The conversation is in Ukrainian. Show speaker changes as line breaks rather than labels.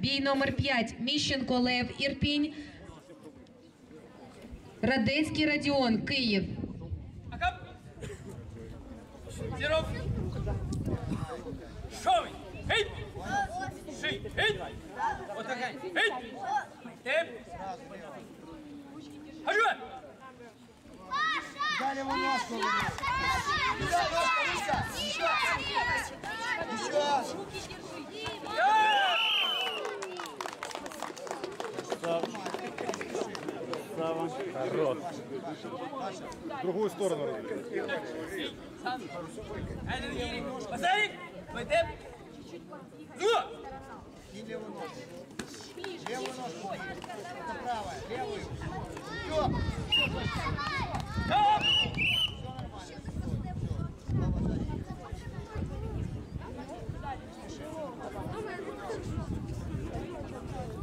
Бій номер 5 Міщенко Лев Ірпінь. Радецький Радіон Київ.
Далі вона Еще! Сава. Сава. Хорош. В другую сторону.
Посадик! Пойдем! Ну! И
левую ногу. Левую ногу. Это правая. Левую. Все. Все.